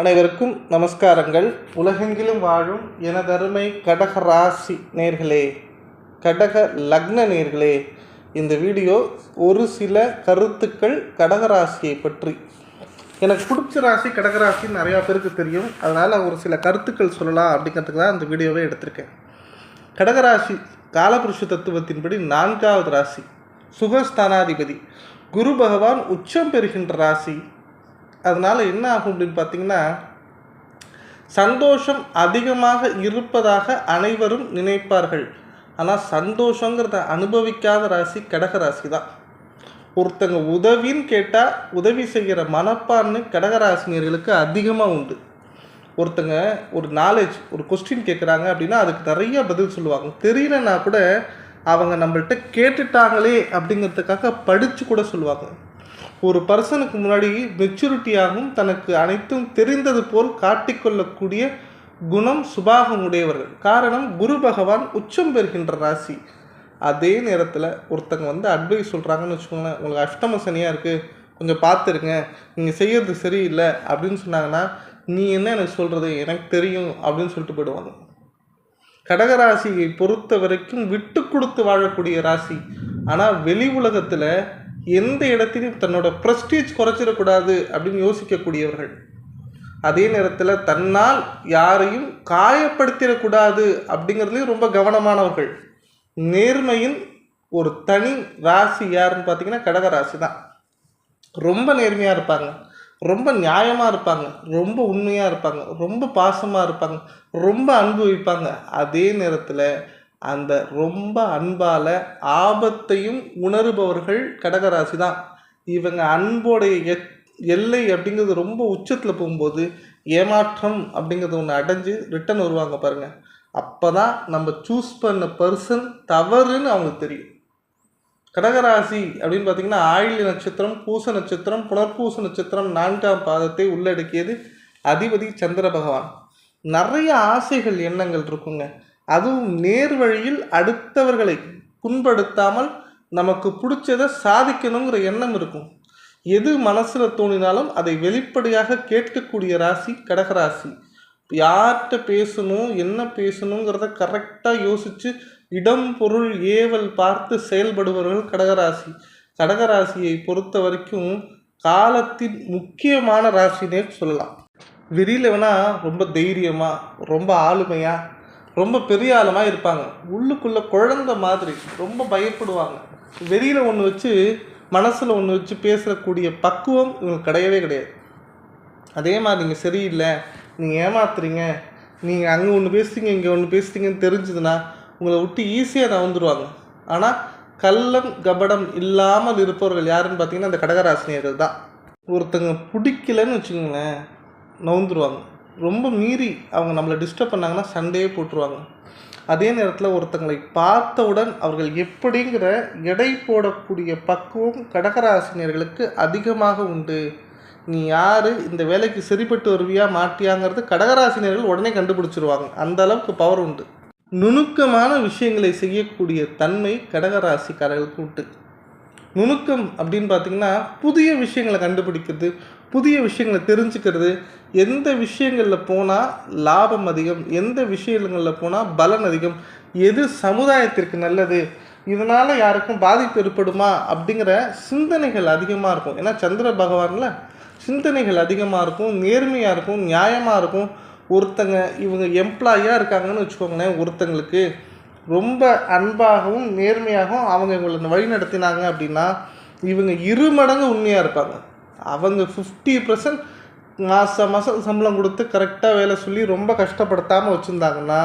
அனைவருக்கும் நமஸ்காரங்கள். உலகெங்கிலும் வாழும் எனதருமை கடக ராசி நேர்களே கடக லக்ன நேர்களே இந்த வீடியோ ஒரு சில கருத்துக்கள் கடகராசியை பற்றி. எனக்கு பிடிச்ச ராசி கடகராசின்னு நிறையா பேருக்கு தெரியும். அதனால் ஒரு சில கருத்துக்கள் சொல்லலாம் அப்படிங்கிறதுக்கு தான் இந்த வீடியோவை எடுத்திருக்கேன். கடகராசி காலபுருஷ தத்துவத்தின்படி நான்காவது ராசி சுகஸ்தானாதிபதி. குரு பகவான் உச்சம் பெறுகின்ற ராசி அதனால் என்ன ஆகும் அப்படின்னு பார்த்தீங்கன்னா சந்தோஷம் அதிகமாக இருப்பதாக அனைவரும் நினைப்பார்கள். ஆனால் சந்தோஷங்கிறத அனுபவிக்காத ராசி கடக ராசி தான். ஒருத்தங்க உதவின்னு கேட்டால் உதவி செய்கிற மனப்பான்மை கடகராசினியர்களுக்கு அதிகமாக உண்டு. ஒருத்தங்க ஒரு நாலேஜ் ஒரு கொஸ்டின் கேட்குறாங்க அப்படின்னா அதுக்கு நிறைய பதில் சொல்லுவாங்க. தெரியலன்னா கூட அவங்க நம்மள்கிட்ட கேட்டுட்டாங்களே அப்படிங்கிறதுக்காக படித்து கூட சொல்லுவாங்க. ஒரு பர்சனுக்கு முன்னாடி மெச்சூரிட்டியாகவும் தனக்கு அனைத்தும் தெரிந்தது போல் காட்டிக்கொள்ளக்கூடிய குணம் சுபாகம் உடையவர்கள். காரணம் குரு பகவான் உச்சம் பெறுகின்ற ராசி. அதே நேரத்தில் ஒருத்தங்க வந்து அட்வைஸ் சொல்கிறாங்கன்னு வச்சுக்கோங்களேன் உங்களுக்கு அஷ்டம சனியாக இருக்குது கொஞ்சம் பார்த்துருங்க. நீங்கள் செய்கிறது சரியில்லை. அப்படின்னு சொன்னாங்கன்னா நீ என்ன எனக்கு சொல்கிறது எனக்கு தெரியும். அப்படின்னு சொல்லிட்டு போயிடுவாங்க. கடகராசியை பொறுத்த வரைக்கும் விட்டு கொடுத்து வாழக்கூடிய ராசி. ஆனால் வெளி உலகத்தில் எந்த இடத்திலும் தன்னோட ப்ரெஸ்டீஜ் குறைச்சிடக்கூடாது அப்படின்னு யோசிக்கக்கூடியவர்கள். அதே நேரத்தில் தன்னால் யாரையும் காயப்படுத்திடக்கூடாது அப்படிங்கிறதுலையும் ரொம்ப கவனமானவர்கள். நேர்மையின் ஒரு தனி ராசி யாருன்னு பார்த்தீங்கன்னா கடக ராசி தான் ரொம்ப நேர்மையாக இருப்பாங்க. ரொம்ப நியாயமாக இருப்பாங்க. ரொம்ப உண்மையாக இருப்பாங்க. ரொம்ப பாசமாக இருப்பாங்க. ரொம்ப அன்பு வைப்பாங்க. அதே நேரத்தில் அந்த ரொம்ப அன்பால் ஆபத்தையும் உணருபவர்கள் கடகராசி தான் இவங்க அன்போடைய எத் எல்லை அப்படிங்கிறது ரொம்ப உச்சத்தில் போகும்போது ஏமாற்றம் அப்படிங்கிறது ஒன்று அடைஞ்சு ரிட்டன் வருவாங்க பாருங்கள் அப்போ தான் நம்ம சூஸ் பண்ண பர்சன் தவறுன்னு அவங்களுக்கு தெரியும். கடகராசி அப்படின்னு பார்த்தீங்கன்னா ஆயுள் நட்சத்திரம் பூச நட்சத்திரம் புனர்பூச நட்சத்திரம் நான்காம் பாதத்தை உள்ளடக்கியது அதிபதி சந்திர பகவான். நிறைய ஆசைகள் எண்ணங்கள் இருக்குங்க. அதுவும் நேர் வழியில் அடுத்தவர்களை புண்படுத்தாமல் நமக்கு பிடிச்சதை சாதிக்கணுங்கிற எண்ணம் இருக்கும். எது மனசில் தோணினாலும் அதை வெளிப்படையாக கேட்கக்கூடிய ராசி கடகராசி யார்கிட்ட பேசணும் என்ன பேசணுங்கிறத கரெக்டாக யோசித்து இடம் பொருள் ஏவல் பார்த்து செயல்படுபவர்கள் கடகராசி கடகராசியை பொறுத்த வரைக்கும் காலத்தின் முக்கியமான ராசினே சொல்லலாம். வெளியில் வேணால் ரொம்ப தைரியமாக ரொம்ப ஆளுமையாக ரொம்ப பெரிய ஆளுமாக இருப்பாங்க. உள்ளுக்குள்ளே குழந்த மாதிரி ரொம்ப பயப்படுவாங்க. வெளியில் ஒன்று வச்சு மனசில் ஒன்று வச்சு பேசக்கூடிய பக்குவம் இவங்களுக்கு கிடையவே கிடையாது. அதே மாதிரி நீங்கள் சரியில்லை நீங்கள் ஏமாத்துறீங்க நீங்கள் அங்கே ஒன்று பேசுறீங்க இங்கே ஒன்று பேசுறீங்கன்னு தெரிஞ்சதுன்னா உங்களை விட்டு ஈஸியாக நவந்துருவாங்க ஆனால் கள்ளம் கபடம் இல்லாமல் இருப்பவர்கள் யாருன்னு பார்த்தீங்கன்னா அந்த கடகராசினியர்கள் தான். ஒருத்தங்க பிடிக்கலன்னு வச்சுக்கோங்களேன் நவுந்துருவாங்க ரொம்ப மீறி அவங்க நம்மளை டிஸ்டர்ப் பண்ணாங்கன்னா சண்டையே போட்டுருவாங்க. அதே நேரத்தில் ஒருத்தங்களை பார்த்தவுடன் அவர்கள் எப்படிங்கிற எடை போடக்கூடிய பக்குவம் கடகராசினியர்களுக்கு அதிகமாக உண்டு. நீ யார்? இந்த வேலைக்கு சரிப்பட்டு வருவியா? மாட்டியாங்கிறது கடகராசினியர்கள் உடனே கண்டுபிடிச்சிருவாங்க. அந்த அளவுக்கு பவர் உண்டு. நுணுக்கமான விஷயங்களை செய்யக்கூடிய தன்மை கடகராசிக்காரர்களுக்கு உண்டு. நுணுக்கம் அப்படின்னு பார்த்தீங்கன்னா புதிய விஷயங்களை கண்டுபிடிக்கிறது புதிய விஷயங்களை தெரிஞ்சுக்கிறது எந்த விஷயங்களில் போனால் லாபம் அதிகம் எந்த விஷயங்களில் போனால் பலன் அதிகம் எது சமுதாயத்திற்கு நல்லது இதனால் யாருக்கும் பாதிப்பு ஏற்படுமா அப்படிங்கிற சிந்தனைகள் அதிகமாக இருக்கும். ஏன்னா சந்திர பகவானில் சிந்தனைகள் அதிகமாக இருக்கும் நேர்மையாக இருக்கும் நியாயமாக இருக்கும். ஒருத்தங்க இவங்க எம்ப்ளாயாக இருக்காங்கன்னு வச்சுக்கோங்களேன் ஒருத்தங்களுக்கு ரொம்ப அன்பாகவும் நேர்மையாகவும் அவங்க இவங்களை வழி நடத்தினாங்க அப்படின்னா இவங்க இரு மடங்கு உண்மையாக இருப்பாங்க. அவங்க ஃபிஃப்டி பர்சன்ட் மாதம் மாதம் சம்பளம் கொடுத்து கரெக்டாக வேலை சொல்லி ரொம்ப கஷ்டப்படுத்தாமல் வச்சுருந்தாங்கன்னா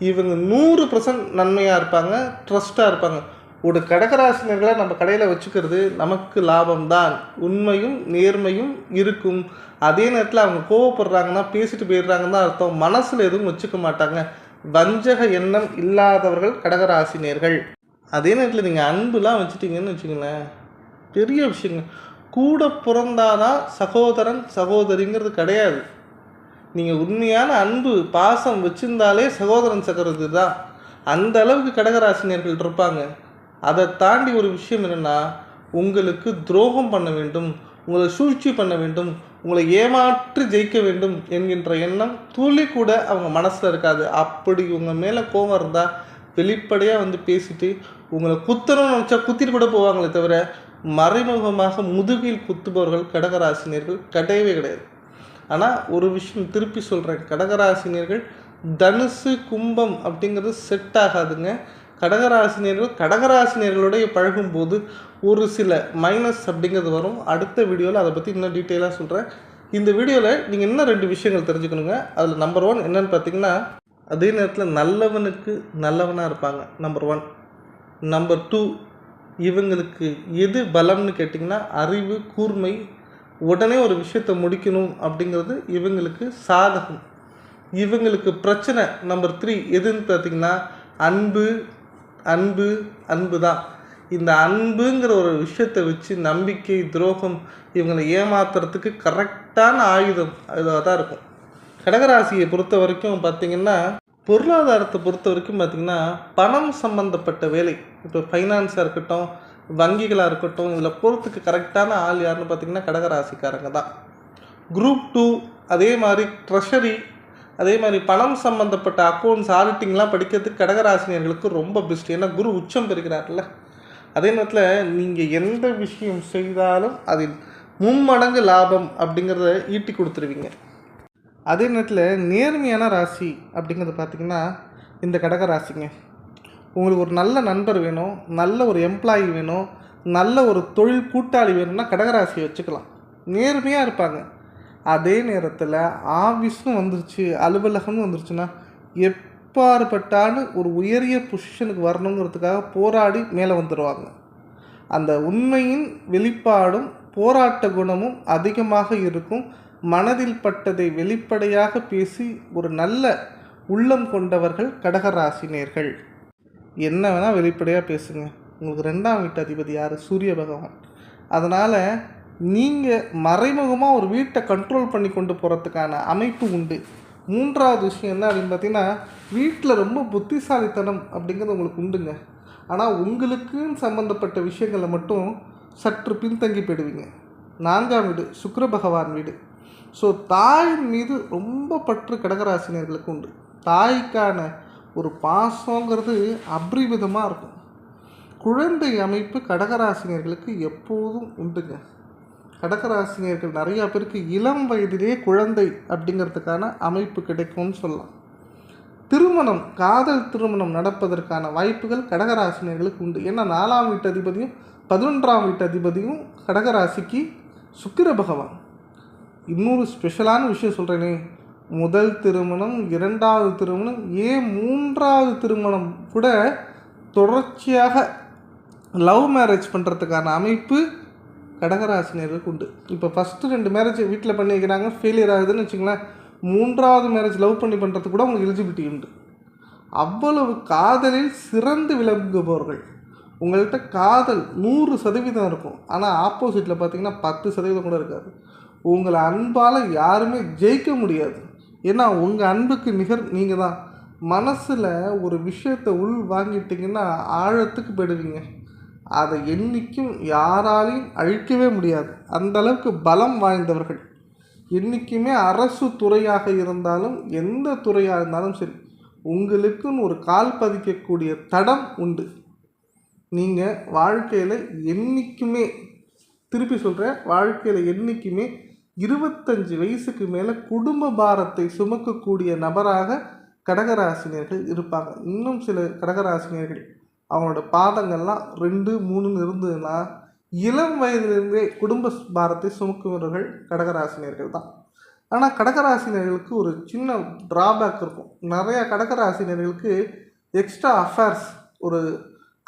இவங்க நூறு பர்சன்ட் நன்மையாக இருப்பாங்க ட்ரஸ்ட்டாக இருப்பாங்க. ஒரு கடகராசினர்களை நம்ம கடையில் வச்சுக்கிறது நமக்கு லாபம்தான். உண்மையும் நேர்மையும் இருக்கும். அதே நேரத்தில் அவங்க கோவப்படுறாங்கன்னா பேசிட்டு போயிடுறாங்கன்னு தான் அர்த்தம். மனசில் எதுவும் வச்சுக்க மாட்டாங்க. வஞ்சக எண்ணம் இல்லாதவர்கள் கடகராசினியர்கள். அதே நேரத்தில் நீங்கள் அன்புலாம் வச்சுட்டீங்கன்னு வச்சுக்கோங்களேன். பெரிய விஷயங்க. கூட பிறந்தாதான் சகோதரன் சகோதரிங்கிறது கிடையாது. நீங்கள் உண்மையான அன்பு பாசம் வச்சிருந்தாலே சகோதரன் சகோதரி தான் அந்த அளவுக்கு கடகராசினியர்கள் இருப்பாங்க. அதை தாண்டி ஒரு விஷயம் என்னென்னா உங்களுக்கு துரோகம் பண்ண வேண்டும் உங்களை சூழ்ச்சி பண்ண வேண்டும் உங்களை ஏமாற்றி ஜெயிக்க வேண்டும் என்கின்ற எண்ணம் துளி கூட அவங்க மனசில் இருக்காது. அப்படி உங்கள் மேலே கோபம் இருந்தால் வெளிப்படையாக வந்து பேசிட்டு உங்களை குத்தணும்னு நினச்சா குத்திட்டு கூட போவாங்களே தவிர மறைமுகமாக முதுகில் குத்துபவர்கள் கடகராசினியர்கள் கிடையவே கிடையாது. ஆனால் ஒரு விஷயம் திருப்பி சொல்கிறேன் கடகராசினியர்கள் தனுசு கும்பம் அப்படிங்கிறது செட் ஆகாதுங்க. கடகராசினியர்கள் கடகராசினியர்களுடைய பழகும்போது ஒரு சில மைனஸ் அப்படிங்கிறது வரும். அடுத்த வீடியோவில் அதை பற்றி இன்னும் டீட்டெயிலாக சொல்கிறேன் இந்த வீடியோவில் நீங்கள் இன்னும் ரெண்டு விஷயங்கள் தெரிஞ்சுக்கணுங்க. அதில் நம்பர் ஒன் என்னன்னு பார்த்தீங்கன்னா அதே நேரத்தில் நல்லவனுக்கு நல்லவனாக இருப்பாங்க. நம்பர் ஒன் நம்பர் டூ இவங்களுக்கு எது பலம்னு கேட்டிங்கன்னா அறிவு கூர்மை உடனே ஒரு விஷயத்தை முடிக்கணும் அப்படிங்கிறது இவங்களுக்கு சாதகம். இவங்களுக்கு பிரச்சனை நம்பர் த்ரீ எதுன்னு பார்த்தீங்கன்னா அன்பு அன்பு அன்பு தான். இந்த அன்புங்கிற ஒரு விஷயத்தை வச்சு நம்பிக்கை துரோகம் இவங்களை ஏமாத்துறதுக்கு கரெக்டான ஆயுதம் அதுவாக தான் இருக்கும். கடகராசியை பொறுத்த வரைக்கும் பார்த்திங்கன்னா பொருளாதாரத்தை பொறுத்த வரைக்கும் பார்த்தீங்கன்னா பணம் சம்மந்தப்பட்ட வேலை இப்போ ஃபைனான்ஸாக இருக்கட்டும் வங்கிகளாக இருக்கட்டும் இதில் போகிறதுக்கு கரெக்டான ஆள் யாருன்னு பார்த்தீங்கன்னா கடகராசிக்காரங்க தான். குரூப் டூ அதே மாதிரி ட்ரெஷரி அதே மாதிரி பணம் சம்மந்தப்பட்ட அக்கௌண்ட்ஸ் ஆடிட்டிங்லாம் படிக்கிறதுக்கு கடகராசினியர்களுக்கு ரொம்ப பெஸ்ட் ஏன்னா குரு உச்சம் பெறுகிறார்ல. அதே நேரத்தில் நீங்கள் எந்த விஷயம் செய்தாலும் அதில் மும்மடங்கு லாபம் அப்படிங்கிறத ஈட்டி கொடுத்துருவீங்க. அதே நேரத்தில் நேர்மையான ராசி அப்படிங்கிறது பார்த்திங்கன்னா இந்த கடக ராசிங்க. உங்களுக்கு ஒரு நல்ல நண்பர் வேணும் நல்ல ஒரு எம்ப்ளாயி வேணும் நல்ல ஒரு தொழில் கூட்டாளி வேணும்னா கடகராசியை வச்சுக்கலாம். நேர்மையாக இருப்பாங்க. அதே நேரத்தில் ஆஃபீஸ்னு வந்துருச்சு அலுவலகம்னு வந்துருச்சுன்னா எப்பாறுபட்டாலும் ஒரு உயரிய பொசிஷனுக்கு வரணுங்கிறதுக்காக போராடி மேலே வந்துடுவாங்க அந்த உண்மையின் வெளிப்பாடும் போராட்ட குணமும் அதிகமாக இருக்கும். மனதில் பட்டதை வெளிப்படையாக பேசி ஒரு நல்ல உள்ளம் கொண்டவர்கள் கடகராசினியர்கள். என்ன வேணால் வெளிப்படையாக பேசுங்க. உங்களுக்கு ரெண்டாம் வீட்டு அதிபதி யார்? சூரிய பகவான். அதனால் நீங்கள் மறைமுகமாக ஒரு வீட்டை கண்ட்ரோல் பண்ணி கொண்டு போகிறதுக்கான அமைப்பு உண்டு. மூன்றாவது விஷயம் என்ன அப்படின்னு பார்த்தீங்கன்னா வீட்டில் ரொம்ப புத்திசாலித்தனம் அப்படிங்கிறது உங்களுக்கு உண்டுங்க. ஆனால் உங்களுக்குன்னு சம்மந்தப்பட்ட விஷயங்களை மட்டும் சற்று பின்தங்கி போயிடுவீங்க. நான்காம் வீடு சுக்கர பகவான் வீடு. ஸோ தாயின் மீது ரொம்ப பற்று கடகராசினியர்களுக்கு உண்டு. தாய்க்கான ஒரு பாசங்கிறது அபரிவிதமாக இருக்கும். குழந்தை அமைப்பு கடகராசினியர்களுக்கு எப்போதும் உண்டுங்க. கடகராசினியர்கள் நிறையா பேருக்கு இளம் வயதிலேயே குழந்தை அப்படிங்கிறதுக்கான அமைப்பு கிடைக்கும்னு சொல்லலாம். திருமணம் காதல் திருமணம் நடப்பதற்கான வாய்ப்புகள் கடகராசினியர்களுக்கு உண்டு. ஏன்னா நாலாம் வீட்டு அதிபதியும் பதினொன்றாம் வீட்டு அதிபதியும் கடகராசிக்கு சுக்கிர பகவான். இன்னொரு ஸ்பெஷலான விஷயம் சொல்கிறேனே முதல் திருமணம் இரண்டாவது திருமணம் ஏன் மூன்றாவது திருமணம் கூட தொடர்ச்சியாக லவ் மேரேஜ் பண்ணுறதுக்கான அமைப்பு கடகராசினியர்களுக்கு உண்டு. இப்போ ஃபஸ்ட்டு ரெண்டு மேரேஜ் வீட்டில் பண்ணி வைக்கிறாங்க ஃபெயிலியர் ஆகுதுன்னு வச்சுங்களேன் மூன்றாவது மேரேஜ் லவ் பண்ணி பண்ணுறது கூட அவங்களுக்கு எலிஜிபிலிட்டி உண்டு. அவ்வளவு காதலில் சிறந்து விளங்குபவர்கள். உங்கள்கிட்ட காதல் நூறு சதவீதம் இருக்கும். ஆனால் ஆப்போசிட்டில் பார்த்தீங்கன்னா பத்து சதவீதம் கூட இருக்காது. உங்களை அன்பால் யாருமே ஜெயிக்க முடியாது. ஏன்னா உங்கள் அன்புக்கு நிகர் நீங்கள் தான் மனசில் ஒரு விஷயத்தை உள் வாங்கிட்டீங்கன்னா ஆழத்துக்கு போயிடுவீங்க. அதை என்றைக்கும் யாராலையும் அழிக்கவே முடியாது. அந்த அளவுக்கு பலம் வாய்ந்தவர்கள். என்றைக்குமே அரசு துறையாக இருந்தாலும் எந்த துறையாக இருந்தாலும் சரி உங்களுக்குன்னு ஒரு கால் பதிக்கக்கூடிய தடம் உண்டு. நீங்கள் வாழ்க்கையில் என்றைக்குமே திருப்பி சொல்கிறேன் வாழ்க்கையில் என்றைக்குமே இருபத்தஞ்சு வயசுக்கு மேலே குடும்ப பாரத்தை சுமக்கக்கூடிய நபராக கடகராசினியர்கள் இருப்பாங்க. இன்னும் சில கடகராசினியர்கள் அவங்களோட பாதங்கள்லாம் ரெண்டு மூணுன்னு இருந்ததுன்னா இளம் வயதிலிருந்தே குடும்ப பாரத்தை சுமக்குபவர்கள் கடகராசினியர்கள் தான். ஆனால் கடகராசினியர்களுக்கு ஒரு சின்ன ட்ராபேக் இருக்கும். நிறையா கடகராசினியர்களுக்கு எக்ஸ்ட்ரா அஃபேர்ஸ் ஒரு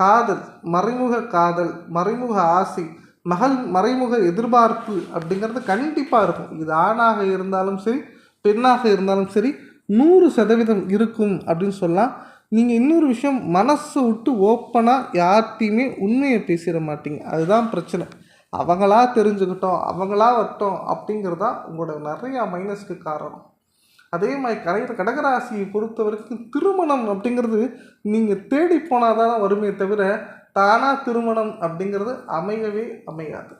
காதல் மறைமுக காதல் மறைமுக ஆசை மகள் மறைமுக எதிர்பார்ப்பு அப்படிங்கிறது கண்டிப்பாக இருக்கும். இது ஆணாக இருந்தாலும் சரி பெண்ணாக இருந்தாலும் சரி நூறு சதவீதம் இருக்கும் அப்படின்னு சொல்லலாம். நீங்கள் இன்னொரு விஷயம் மனசை விட்டு ஓப்பனாக யார்கிட்டையுமே உண்மையை பேசிட மாட்டீங்க. அதுதான் பிரச்சனை. அவங்களா தெரிஞ்சுக்கிட்டோம் அவங்களா வரட்டும் அப்படிங்கிறது தான் உங்களோட நிறையா மைனஸ்க்கு காரணம். அதே மாதிரி கரையிற கடகராசியை பொறுத்த வரைக்கும் திருமணம் அப்படிங்கிறது நீங்கள் தேடி போனால் தான் வருமே தவிர தானாக திருமணம் அப்படிங்கிறது அமையவே அமையாது.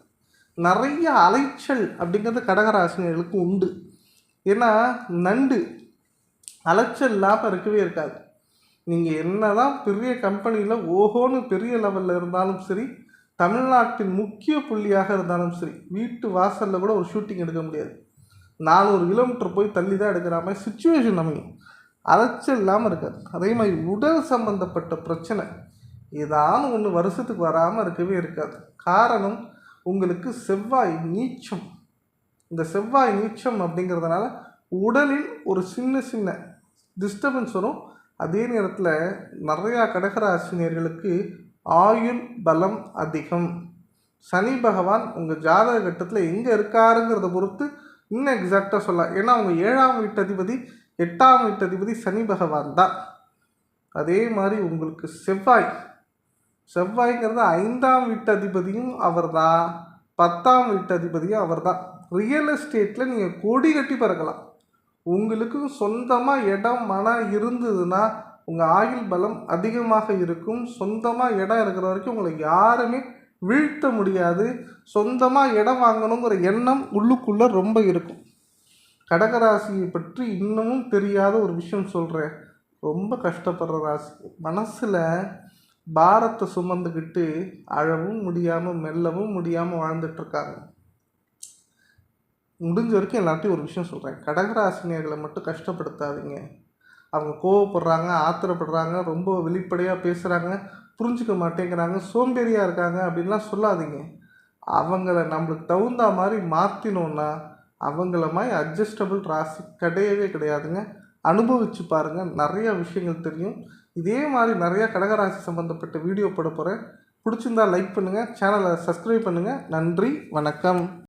நிறைய அலைச்சல் அப்படிங்கிறது கடகராசினர்களுக்கு உண்டு. ஏன்னா நண்டு அலைச்சல் இல்லாமல் இருக்கவே இருக்காது. நீங்கள் என்ன தான் பெரிய கம்பெனியில் ஓஹோன்னு பெரிய லெவலில் இருந்தாலும் சரி தமிழ்நாட்டின் முக்கிய புள்ளியாக இருந்தாலும் சரி வீட்டு வாசலில் கூட ஒரு ஷூட்டிங் எடுக்க முடியாது. நானூறு கிலோமீட்டர் போய் தள்ளி தான் எடுக்கிற மாதிரி சுச்சுவேஷன் அமையும். அலைச்சல் இல்லாமல் இருக்காது. அதே மாதிரி உடல் சம்பந்தப்பட்ட பிரச்சனை ஏதாவது ஒன்று வருஷத்துக்கு வராமல் இருக்கவே இருக்காது. காரணம் உங்களுக்கு செவ்வாய் நீச்சம். இந்த செவ்வாய் நீச்சம் அப்படிங்கிறதுனால உடலில் ஒரு சின்ன சின்ன டிஸ்டர்பன்ஸ் வரும். அதே நேரத்தில் நிறையா கடகராசினியர்களுக்கு ஆயுள் பலம் அதிகம். சனி பகவான் உங்கள் ஜாதக கட்டத்தில் எங்கே இருக்காருங்கிறத பொறுத்து இன்னும் எக்ஸாக்டாக சொல்லலாம். ஏன்னா அவங்க ஏழாம் வீட்டதிபதி எட்டாம் வீட்டதிபதி சனி பகவான் தான். அதே மாதிரி உங்களுக்கு செவ்வாய். செவ்வாய்ங்கிறது ஐந்தாம் வீட்டதிபதியும் அவர் தான். பத்தாம் வீட்டதிபதியும் அவர் தான். ரியல் எஸ்டேட்டில் நீங்கள் கொடி கட்டி பிறக்கலாம். உங்களுக்கு சொந்தமாக இடம் மனம் இருந்ததுன்னா உங்கள் ஆயுள் பலம் அதிகமாக இருக்கும். சொந்தமாக இடம் இருக்கிற வரைக்கும் உங்களை யாருமே வீழ்த்த முடியாது. சொந்தமாக இடம் வாங்கணுங்கிற எண்ணம் உள்ளுக்குள்ளே ரொம்ப இருக்கும். கடகராசியை பற்றி இன்னமும் தெரியாத ஒரு விஷயம் சொல்கிறேன் ரொம்ப கஷ்டப்படுற ராசி. மனசில் பாரத்தை சுமந்துக்கிட்டு அழவும் முடியாமல் மெல்லவும் முடியாமல் வாழ்ந்துட்டுருக்காங்க முடிஞ்ச வரைக்கும் எல்லாத்தையும் ஒரு விஷயம் சொல்கிறேன் கடகராசினியர்களை மட்டும் கஷ்டப்படுத்தாதீங்க. அவங்க கோவப்படுறாங்க ஆத்திரப்படுறாங்க ரொம்ப வெளிப்படையாக பேசுகிறாங்க புரிஞ்சுக்க மாட்டேங்கிறாங்க சோம்பேறியாக இருக்காங்க அப்படின்லாம் சொல்லாதீங்க. அவங்கள நம்மளுக்கு தகுந்த மாதிரி மாற்றினோன்னா அவங்கள மாதிரி அட்ஜஸ்டபிள் ராசி கிடையவே கிடையாதுங்க. அனுபவித்து பாருங்கள் நிறையா விஷயங்கள் தெரியும். இதே மாதிரி நிறையா கடகராசி சம்மந்தப்பட்ட வீடியோ போட போகிறேன் பிடிச்சிருந்தா லைக் பண்ணுங்கள் சேனலை சப்ஸ்கிரைப் பண்ணுங்கள் நன்றி வணக்கம்.